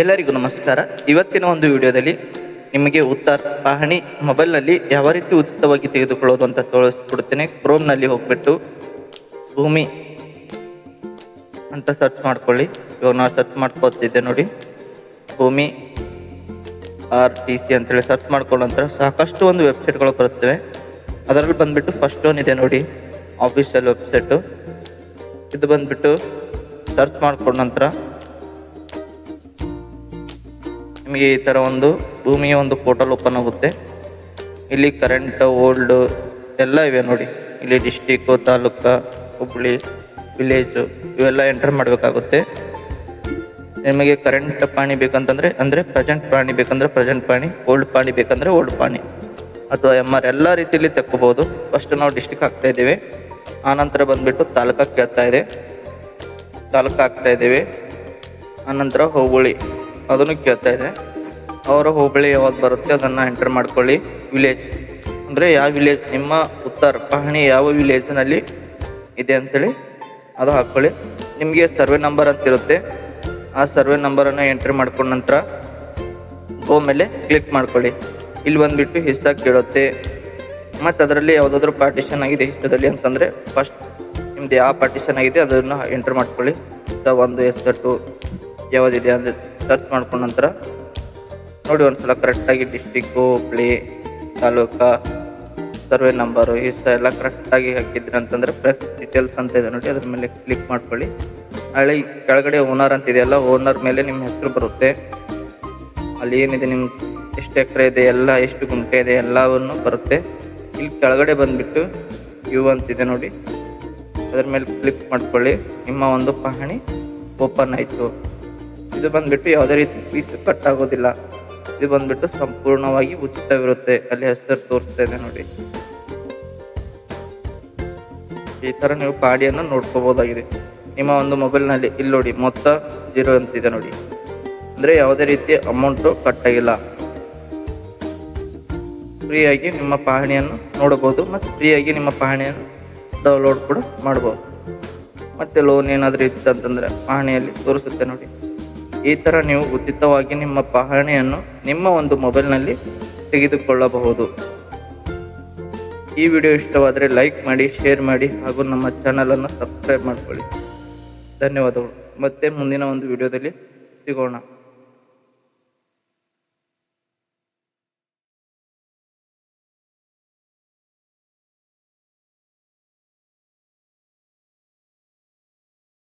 ಎಲ್ಲರಿಗೂ ನಮಸ್ಕಾರ. ಇವತ್ತಿನ ಒಂದು ವಿಡಿಯೋದಲ್ಲಿ ನಿಮಗೆ ಉತ್ತರ ಪಹಣಿ ಮೊಬೈಲ್ನಲ್ಲಿ ಯಾವ ರೀತಿ ಉಚಿತವಾಗಿ ತೆಗೆದುಕೊಳ್ಳೋದು ಅಂತ ತೋರಿಸ್ಕೊಡ್ತೇನೆ. ಕ್ರೋಮ್ನಲ್ಲಿ ಹೋಗ್ಬಿಟ್ಟು ಭೂಮಿ ಅಂತ ಸರ್ಚ್ ಮಾಡ್ಕೊಳ್ಳಿ. ಇವಾಗ ನಾವು ಸರ್ಚ್ ಮಾಡ್ಕೋತಿದ್ದೆ ನೋಡಿ. ಭೂಮಿ ಆರ್ ಟಿ ಸಿ ಅಂತೇಳಿ ಸರ್ಚ್ ಮಾಡ್ಕೊಳ್ಳೋ ನಂತರ ಸಾಕಷ್ಟು ಒಂದು ವೆಬ್ಸೈಟ್ಗಳು ಬರುತ್ತವೆ. ಅದರಲ್ಲಿ ಬಂದ್ಬಿಟ್ಟು ಫಸ್ಟ್ ಒನ್ ಇದೆ ನೋಡಿ. ಆಫೀಷಿಯಲ್ ವೆಬ್ಸೈಟು ಇದು ಬಂದ್ಬಿಟ್ಟು ಸರ್ಚ್ ಮಾಡ್ಕೊಂಡ ನಂತರ ನಿಮಗೆ ಈ ಥರ ಒಂದು ಭೂಮಿಯ ಒಂದು ಪೋರ್ಟಲ್ ಓಪನ್ ಆಗುತ್ತೆ ಇಲ್ಲಿ ಕರೆಂಟ್ ಓಲ್ಡ್ ಎಲ್ಲ ಇವೆ ನೋಡಿ. ಇಲ್ಲಿ ಡಿಸ್ಟಿಕ್ಕು ತಾಲೂಕು ಹುಬ್ಬಳ್ಳಿ ವಿಲೇಜು ಇವೆಲ್ಲ ಎಂಟರ್ ಮಾಡಬೇಕಾಗುತ್ತೆ. ನಿಮಗೆ ಕರೆಂಟ್ ಪಾಣಿ ಬೇಕಂತಂದರೆ, ಅಂದರೆ ಪ್ರೆಸೆಂಟ್ ಪ್ರಾಣಿ ಬೇಕಂದರೆ ಪ್ರೆಸೆಂಟ್ ಪಾಣಿ ಓಲ್ಡ್ ಪಾಣಿ ಬೇಕಂದರೆ ಓಲ್ಡ್ ಪಾಣಿ. ಅಥವಾ ಎಂ ಆರ್ ಎಲ್ಲ ರೀತಿಯಲ್ಲಿ ತೆಕ್ಕೋಬೋದು. ಫಸ್ಟ್ ನಾವು ಡಿಸ್ಟಿಕ್ ಹಾಕ್ತಾ ಇದ್ದೀವಿ. ಆನಂತರ ಬಂದ್ಬಿಟ್ಟು ತಾಲೂಕ ಕೇಳ್ತಾ ಇದೆ. ತಾಲೂಕು ಹಾಕ್ತಾ ಇದ್ದೀವಿ. ಆನಂತರ ಹೋಬಳಿ. ಅದನ್ನು ಕೇಳ್ತಾ ಇದೆ ಅವರ ಹೋಬಳಿ ಯಾವ್ದು ಬರುತ್ತೆ ಅದನ್ನು ಎಂಟರ್ ಮಾಡ್ಕೊಳ್ಳಿ. ವಿಲೇಜ್ ಅಂದರೆ ಯಾವ ವಿಲೇಜ್ ನಿಮ್ಮ ಉತ್ತರ ಪಹಣಿ ಯಾವ ವಿಲೇಜ್ನಲ್ಲಿ ಇದೆ ಅಂಥೇಳಿ ಅದು ಹಾಕ್ಕೊಳ್ಳಿ ನಿಮಗೆ ಸರ್ವೆ ನಂಬರ್ ಅಂತ ಇರುತ್ತೆ. ಆ ಸರ್ವೆ ನಂಬರನ್ನು ಎಂಟ್ರಿ ಮಾಡ್ಕೊಂಡ ನಂತರ ಗೋ ಮೇಲೆ ಕ್ಲಿಕ್ ಮಾಡ್ಕೊಳ್ಳಿ. ಇಲ್ಲಿ ಬಂದುಬಿಟ್ಟು ಹಿಸ್ಸಾ ಕೇಳುತ್ತೆ. ಮತ್ತು ಅದರಲ್ಲಿ ಯಾವುದಾದ್ರೂ ಪಾರ್ಟಿಷನ್ ಆಗಿದೆ ಹಿಸ್ಸದಲ್ಲಿ ಅಂತಂದರೆ ಫಸ್ಟ್ ನಿಮ್ಮದು ಯಾವ ಪಾರ್ಟಿಷನ್ ಆಗಿದೆ ಅದನ್ನು ಎಂಟ್ರ್ ಮಾಡ್ಕೊಳ್ಳಿ. ಒಂದು, ಎಸ್ ಟು ಯಾವುದಿದೆ ಅಂದರೆ ಸರ್ಚ್ ಮಾಡ್ಕೊಂಡ ನಂತರ ನೋಡಿ ಒಂದ್ಸಲ ಕರೆಕ್ಟಾಗಿ district Hubli, taluka survey number ಈ ಸಹ ಎಲ್ಲ ಕರೆಕ್ಟಾಗಿ ಹಾಕಿದ್ರಿ ಅಂತಂದರೆ ಪ್ರೆಸ್ ಡೀಟೇಲ್ಸ್ ಅಂತ ಇದೆ ನೋಡಿ. ಅದ್ರ ಮೇಲೆ ಕ್ಲಿಕ್ ಮಾಡ್ಕೊಳ್ಳಿ. ಹಳ್ಳಿ ಕೆಳಗಡೆ ಓನರ್ ಅಂತ ಇದೆಯಲ್ಲ ಓನರ್ ಮೇಲೆ ನಿಮ್ಮ ಹೆಸರು ಬರುತ್ತೆ. ಅಲ್ಲಿ ಏನಿದೆ? ನಿಮ್ಮ ಎಷ್ಟು ಎಕರೆ ಇದೆ? ಎಲ್ಲ ಎಷ್ಟು ಗುಂಟೆ ಇದೆ? ಎಲ್ಲವನ್ನು ಬರುತ್ತೆ. ಇಲ್ಲಿ ಕೆಳಗಡೆ ಬಂದುಬಿಟ್ಟು ಯು ಅಂತಿದೆ ನೋಡಿ. ಅದ್ರ ಮೇಲೆ ಕ್ಲಿಕ್ ಮಾಡ್ಕೊಳ್ಳಿ. ನಿಮ್ಮ ಒಂದು ಪಹಣಿ ಓಪನ್ ಆಯಿತು. ಇದು ಬಂದ್ಬಿಟ್ಟು ಯಾವುದೇ ರೀತಿ ಫೀಸ್ ಕಟ್ ಆಗೋದಿಲ್ಲ ಇದು ಬಂದ್ಬಿಟ್ಟು ಸಂಪೂರ್ಣವಾಗಿ ಉಚಿತವಿರುತ್ತೆ. ಅಲ್ಲಿ ಹೆಸರು ತೋರಿಸ್ತಾ ಇದೆ ನೋಡಿ. ಈ ಥರ ನೀವು ಪಾಡಿಯನ್ನು ನೋಡ್ಕೋಬೋದಾಗಿದೆ. ನಿಮ್ಮ ಒಂದು ಮೊಬೈಲ್ನಲ್ಲಿ ಇಲ್ಲಿ ನೋಡಿ, ಮೊತ್ತ ಜೀರೋ ಅಂತಿದೆ ನೋಡಿ. ಅಂದರೆ ಯಾವುದೇ ರೀತಿ ಅಮೌಂಟು ಕಟ್ ಆಗಿಲ್ಲ ಫ್ರೀಯಾಗಿ ನಿಮ್ಮ ಪಹಣಿಯನ್ನು ನೋಡಬಹುದು ಮತ್ತು ಫ್ರೀಯಾಗಿ ನಿಮ್ಮ ಪಹಣಿಯನ್ನು ಡೌನ್ಲೋಡ್ ಕೂಡ ಮಾಡ್ಬೋದು. ಮತ್ತು ಲೋನ್ ಏನಾದರೂ ಇತ್ತಂತಂದರೆ ಪಹಣಿಯಲ್ಲಿ ತೋರಿಸುತ್ತೆ ನೋಡಿ. ಈ ಥರ ನೀವು ಉಚಿತವಾಗಿ ನಿಮ್ಮ ಪಹಣಿಯನ್ನು ನಿಮ್ಮ ಒಂದು ಮೊಬೈಲ್ನಲ್ಲಿ ತೆಗೆದುಕೊಳ್ಳಬಹುದು. ಈ ವಿಡಿಯೋ ಇಷ್ಟವಾದರೆ ಲೈಕ್ ಮಾಡಿ, ಶೇರ್ ಮಾಡಿ ಹಾಗೂ ನಮ್ಮ ಚಾನಲನ್ನು ಸಬ್ಸ್ಕ್ರೈಬ್ ಮಾಡಿಕೊಳ್ಳಿ. ಧನ್ಯವಾದಗಳು. ಮತ್ತೆ ಮುಂದಿನ ಒಂದು ವಿಡಿಯೋದಲ್ಲಿ ಸಿಗೋಣ.